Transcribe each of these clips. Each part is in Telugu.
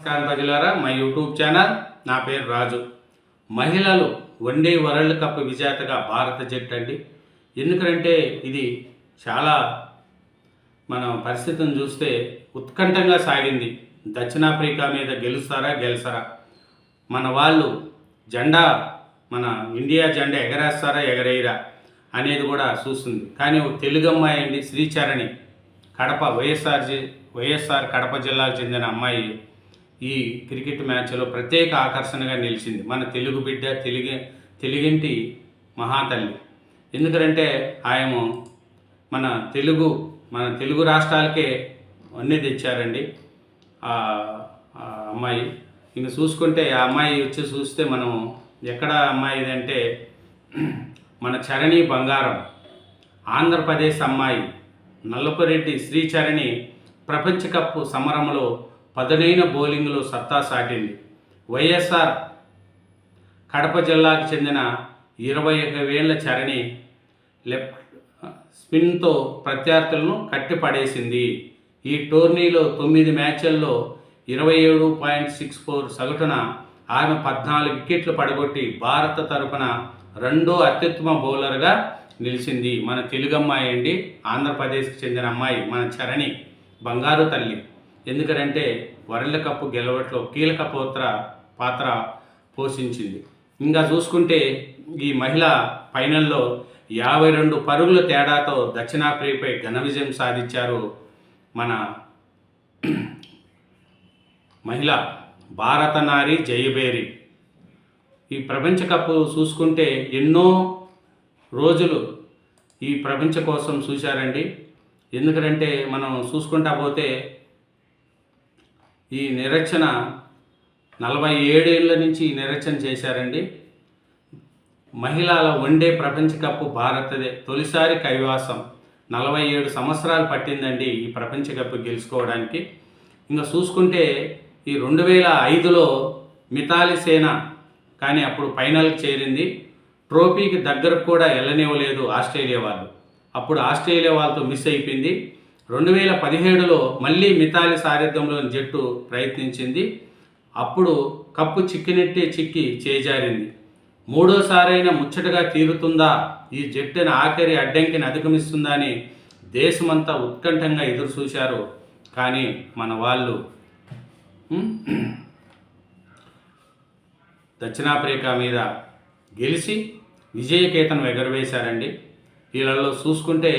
నమస్కారం ప్రజలారా మా యూట్యూబ్ ఛానల్ నా పేరు రాజు. మహిళలు వన్డే వరల్డ్ కప్ విజేతగా భారత జట్టు అండి. ఎందుకంటే ఇది చాలా మన పరిస్థితిని చూస్తే ఉత్కంఠంగా సాగింది. దక్షిణాఫ్రికా మీద గెలుస్తారా గెలుస్తారా మన వాళ్ళు జెండా మన ఇండియా జెండా ఎగరేస్తారా ఎగరేయరా అనేది కూడా చూస్తుంది. కానీ ఒక తెలుగు అమ్మాయి అండి శ్రీచరణి. కడప వైఎస్ఆర్ వైఎస్ఆర్ కడప జిల్లాకు చెందిన అమ్మాయి. ఈ క్రికెట్ మ్యాచ్లో ప్రత్యేక ఆకర్షణగా నిలిచింది. మన తెలుగు బిడ్డ తెలుగు తెలుగింటి మహాతల్లి. ఎందుకంటే ఆయన మన తెలుగు మన తెలుగు రాష్ట్రాలకే అన్నీ తెచ్చారండి. ఆ అమ్మాయి. ఇంక చూసుకుంటే ఆ అమ్మాయి వచ్చి చూస్తే మనం ఎక్కడ అమ్మాయి అంటే మన చరణి బంగారం ఆంధ్రప్రదేశ్ అమ్మాయి నల్లపురెడ్డి శ్రీచరణి ప్రపంచ కప్ సమరంలో పదునైన బౌలింగ్లో సత్తా సాటింది. వైఎస్ఆర్ కడప జిల్లాకు చెందిన ఇరవై ఒక వేళ్ళ చరణి లెఫ్ట్ స్పిన్తో ప్రత్యర్థులను కట్టిపడేసింది ఈ టోర్నీలో తొమ్మిది మ్యాచ్ల్లో ఇరవై ఏడు పాయింట్ సిక్స్ ఫోర్ సగటున ఆమె పద్నాలుగు వికెట్లు పడగొట్టి భారత తరపున రెండో అత్యుత్తమ బౌలర్గా నిలిచింది. మన తెలుగు అమ్మాయి అండి ఆంధ్రప్రదేశ్కి చెందిన అమ్మాయి మన చరణి బంగారు తల్లి. ఎందుకంటే వరల్డ్ కప్ గెలవట్లో కీలక పాత్ర పాత్ర పోషించింది. ఇంకా చూసుకుంటే ఈ మహిళ ఫైనల్లో యాభై రెండు పరుగుల తేడాతో దక్షిణాఫ్రికాపై ఘన విజయం సాధించారు మన మహిళ భారత నారి జయబేరి ఈ ప్రపంచ కప్ చూసుకుంటే ఎన్నో రోజులు ఈ ప్రపంచ కోసం చూశారండి. ఎందుకంటే మనం చూసుకుంటా పోతే ఈ నిరచన నలభై ఏడేళ్ళ నుంచి ఈ నిరచన చేశారండి. మహిళల వన్డే ప్రపంచ కప్ భారతదే. తొలిసారి కైవాసం నలభై ఏడు సంవత్సరాలు పట్టిందండి ఈ ప్రపంచ కప్ గెలుచుకోవడానికి. ఇంకా చూసుకుంటే ఈ రెండు వేల ఐదులో మితాలి సేన కానీ అప్పుడు ఫైనల్కి చేరింది. ట్రోఫీకి దగ్గరకు కూడా వెళ్ళనివ్వలేదు ఆస్ట్రేలియా వాళ్ళు. అప్పుడు ఆస్ట్రేలియా వాళ్ళతో మిస్ అయిపోయింది. రెండు వేల పదిహేడులో మళ్ళీ మితాలి సారథ్యంలోని జట్టు ప్రయత్నించింది. అప్పుడు కప్పు చిక్కినట్టే చిక్కి చేజారింది. మూడోసారైనా ముచ్చటగా తీరుతుందా? ఈ జట్టుని ఆఖరి అడ్డంకిని అధిగమిస్తుందా అని దేశమంతా ఉత్కంఠంగా ఎదురు చూశారు కానీ మన వాళ్ళు దక్షిణాఫ్రికా మీద గెలిచి విజయకేతనం ఎగరవేశారండి. వీళ్ళల్లో చూసుకుంటే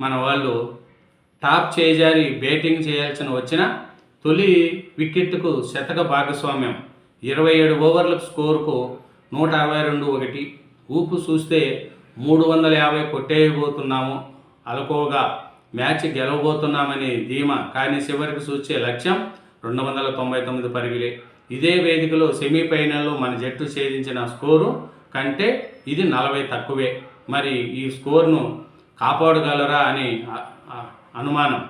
మన వాళ్ళు టాప్ చేజారి బ్యాటింగ్ చేయాల్సిన వచ్చిన తొలి వికెట్కు శతక భాగస్వామ్యం. ఇరవై ఏడు ఓవర్లకు స్కోరుకు నూట అరవై రెండు ఒకటి. ఊపు చూస్తే మూడు వందల యాభై కొట్టేయబోతున్నాము. అలకోగా మ్యాచ్ గెలవబోతున్నామని ధీమా కానీ చివరికి చూసే లక్ష్యం రెండు వందల తొంభై తొమ్మిది పరుగులే. ఇదే వేదికలో సెమీఫైనల్లో మన జట్టు ఛేదించిన స్కోరు కంటే ఇది నలభై తక్కువే. మరి ఈ స్కోర్ను కాపాడగలరా అని అనుమానం.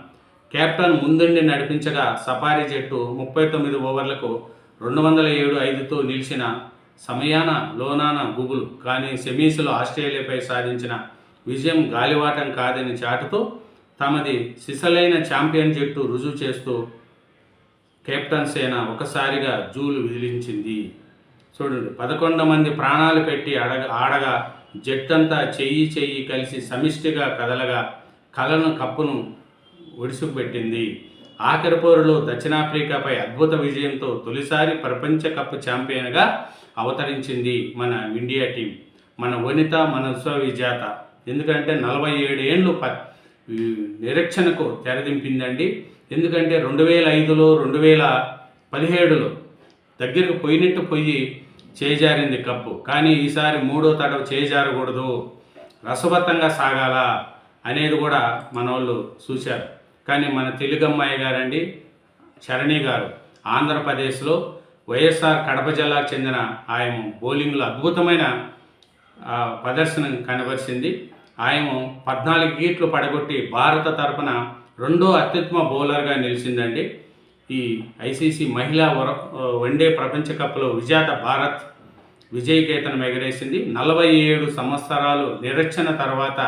కెప్టెన్ ముందుండి నడిపించగా సఫారీ జట్టు ముప్పై తొమ్మిది ఓవర్లకు రెండు వందల ఏడు ఐదుతో నిలిచిన సమయాన లోనాన గుగులు కానీ సెమీస్లో ఆస్ట్రేలియాపై సాధించిన విజయం గాలివాటం కాదని చాటుతూ తమది సిసలైన ఛాంపియన్ జట్టు రుజువు చేస్తూ కెప్టెన్ సేన ఒకసారిగా జూలు విదిలించింది. చూడండి పదకొండు మంది ప్రాణాలు పెట్టి అడగ ఆడగా జట్టంతా చెయ్యి చెయ్యి కలిసి సమిష్టిగా కదలగా కలను కప్పును ఒడిసిపెట్టింది. ఆఖరి పోరులో దక్షిణాఫ్రికాపై అద్భుత విజయంతో తొలిసారి ప్రపంచ కప్ ఛాంపియన్గా అవతరించింది మన ఇండియా టీం. మన వనిత మన విజేత ఎందుకంటే నలభై ఏడు ఏండ్లు ప నిరీక్షణకు తెరదింపిందండి. ఎందుకంటే రెండు వేల ఐదులో రెండు వేల పదిహేడులో దగ్గరకు పోయినట్టు పోయి చేజారింది కప్పు. కానీ ఈసారి మూడో తడవ చేజారకూడదు. రసవత్తంగా సాగాల? అనేది కూడా మన వాళ్ళు చూశారు. కానీ మన తెలుగు అమ్మాయి గారండి చరణి గారు ఆంధ్రప్రదేశ్లో వైఎస్ఆర్ కడప జిల్లాకు చెందిన ఆయన బౌలింగ్లో అద్భుతమైన ప్రదర్శన కనబరిచింది. ఆయన పద్నాలుగు గీట్లు పడగొట్టి భారత తరపున రెండో అత్యుత్తమ బౌలర్గా నిలిచిందండి. ఈ ఐసీసీ మహిళా వర వన్డే ప్రపంచ కప్లో విజేత భారత్ విజయకేతనం ఎగరేసింది. నలభై ఏడు సంవత్సరాలు నిరక్షణ తర్వాత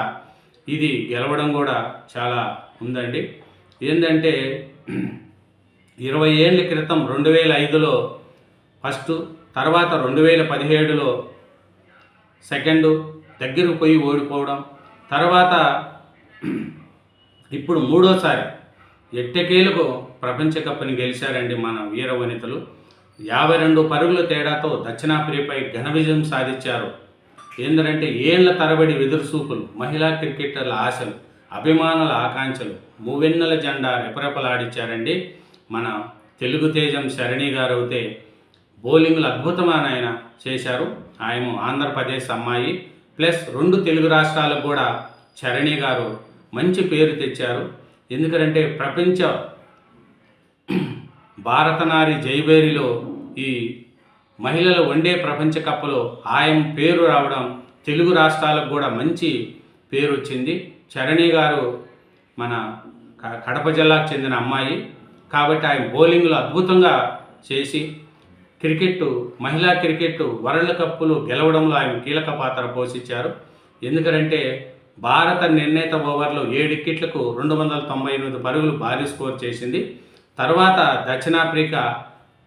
ఇది గెలవడం కూడా చాలా ఉందండి. ఏంటంటే ఇరవై ఏళ్ళ క్రితం రెండు వేల ఐదులో ఫస్ట్ తర్వాత రెండు వేల పదిహేడులో సెకండ్ దగ్గరకు పోయి ఓడిపోవడం తర్వాత ఇప్పుడు మూడోసారి ఎట్టకేలకు ప్రపంచ కప్ని గెలిచారండి మన వీర వనితలు. యాభై రెండు పరుగుల తేడాతో దక్షిణాఫ్రికాపై ఘన విజయం సాధించారు ఏంటంటే ఏళ్ళ తరబడి ఎదురుసూపులు మహిళా క్రికెటర్ల ఆశలు అభిమానుల ఆకాంక్షలు. మూవెన్నెల జెండా రెపరెపలాడించారండి మన తెలుగు తేజం శరణి గారు అయితే బౌలింగ్లు అద్భుతమైన ఆయన చేశారు. ఆయన ఆంధ్రప్రదేశ్ అమ్మాయి. ప్లస్ రెండు తెలుగు రాష్ట్రాలకు కూడా చరణి గారు మంచి పేరు తెచ్చారు. ఎందుకంటే ప్రపంచ భారతనారి జైబేరిలో ఈ మహిళల వన్డే ప్రపంచ కప్లో ఆయన పేరు రావడం తెలుగు రాష్ట్రాలకు కూడా మంచి పేరు వచ్చింది. చరణి గారు మన కడప జిల్లాకు చెందిన అమ్మాయి. కాబట్టి ఆయన బౌలింగ్లో అద్భుతంగా చేసి క్రికెట్ మహిళా క్రికెట్ వరల్డ్ కప్పులు గెలవడంలో ఆయన కీలక పాత్ర పోషించారు. ఎందుకంటే భారత నిర్ణీత ఓవర్లో ఏడు వికెట్లకు రెండు వందల తొంభై ఎనిమిది పరుగులు భారీ స్కోర్ చేసింది. తర్వాత దక్షిణాఫ్రికా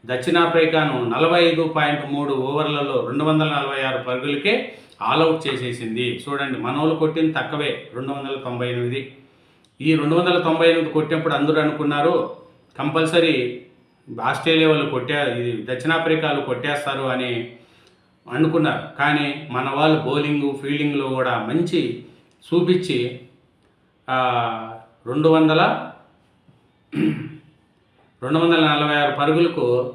దక్షిణాఫ్రికాను నలభై ఐదు పాయింట్ మూడు ఓవర్లలో రెండు వందల నలభై ఆరు పరుగులకే ఆల్అవుట్ చేసేసింది. చూడండి మనోలు కొట్టింది తక్కువే రెండు వందల తొంభై ఎనిమిది. ఈ రెండు వందల తొంభై ఎనిమిది కొట్టినప్పుడు అందరూ అనుకున్నారు కంపల్సరీ ఆస్ట్రేలియా వాళ్ళు కొట్టే ఇది దక్షిణాఫ్రికాలు కొట్టేస్తారు అని అనుకున్నారు. కానీ మన వాళ్ళు బౌలింగ్ ఫీల్డింగ్లో కూడా మంచి చూపించి రెండు వందల రెండు వందల నలభై ఆరు పరుగులకు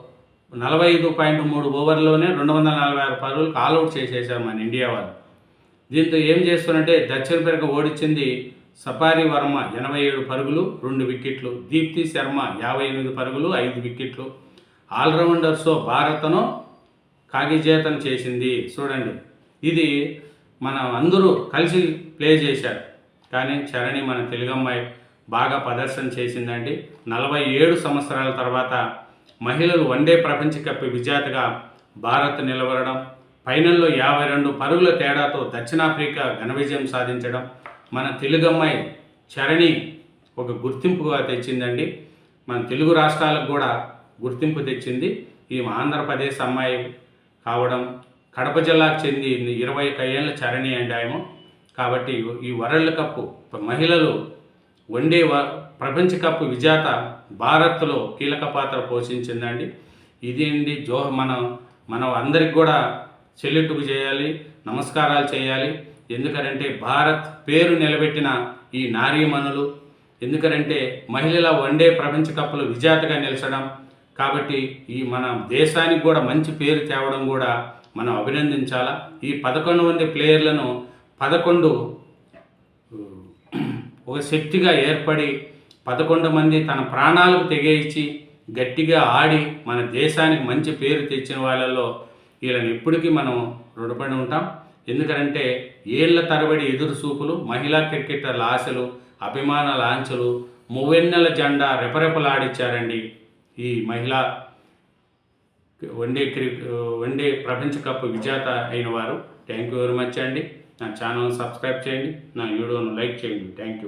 నలభై ఐదు పాయింట్ మూడు ఓవర్లోనే రెండు వందల నలభై ఆరు పరుగులకు ఆల్అవుట్ చేసేసారు మన ఇండియా వాళ్ళు. దీంతో ఏం చేస్తున్నట్టే దక్షిణ ఓడించింది సపారి వర్మ ఎనభై ఏడు పరుగులు రెండు వికెట్లు దీప్తి శర్మ యాభై ఎనిమిది పరుగులు ఐదు వికెట్లు. ఆల్రౌండర్స్తో భారత్ను కాగిజేతం చేసింది. చూడండి ఇది మనం అందరూ కలిసి ప్లే చేశారు. కానీ చరణి మన తెలుగు అమ్మాయి బాగా ప్రదర్శన చేసిందండి. నలభై ఏడు సంవత్సరాల తర్వాత మహిళలు వన్డే ప్రపంచ కప్ విజేతగా భారత్ నిలబడడం ఫైనల్లో యాభై రెండు పరుగుల తేడాతో దక్షిణాఫ్రికా ఘన విజయం సాధించడం మన తెలుగు అమ్మాయి చరణి ఒక గుర్తింపుగా తెచ్చిందండి. మన తెలుగు రాష్ట్రాలకు కూడా గుర్తింపు తెచ్చింది. ఈ ఆంధ్రప్రదేశ్ అమ్మాయి కావడం కడప జిల్లాకు చెంది ఇరవై ఒక ఏళ్ళ చరణి అండి ఆయన కాబట్టి ఈ వరల్డ్ కప్ మహిళలు వన్డే వ ప్రపంచ కప్ విజేత భారత్లో కీలక పాత్ర పోషించిందండి. ఇదేంటి అండి మనం మనం అందరికి కూడా చెల్లిట్టుకు చేయాలి నమస్కారాలు చేయాలి. ఎందుకంటే భారత్ పేరు నిలబెట్టిన ఈ నారీమణులు ఎందుకంటే మహిళల వన్డే ప్రపంచ కప్పులు విజేతగా నిలచడం కాబట్టి ఈ మన దేశానికి కూడా మంచి పేరు తేవడం కూడా మనం అభినందించాలా. ఈ పదకొండు మంది ప్లేయర్లను పదకొండు ఒక శక్తిగా ఏర్పడి పదకొండు మంది తన ప్రాణాలకు తెగేయించి గట్టిగా ఆడి మన దేశానికి మంచి పేరు తెచ్చిన వాళ్ళలో వీళ్ళని ఎప్పటికీ మనం రుణపడి ఉంటాం. ఎందుకంటే ఏళ్ళ తరబడి ఎదురు చూపులు మహిళా క్రికెటర్ల ఆశలు అభిమాన లాంఛలు మువ్వెన్నెల జెండా రెపరెపలాడిచ్చారండి ఈ మహిళా. వన్డే క్రి వన్డే ప్రపంచ కప్ విజేత అయిన వారు. థ్యాంక్ యూ వెరీ మచ్ అండి. నా ఛానల్ సబ్స్క్రైబ్ చేయండి. నా వీడియోను లైక్ చేయండి. Thank you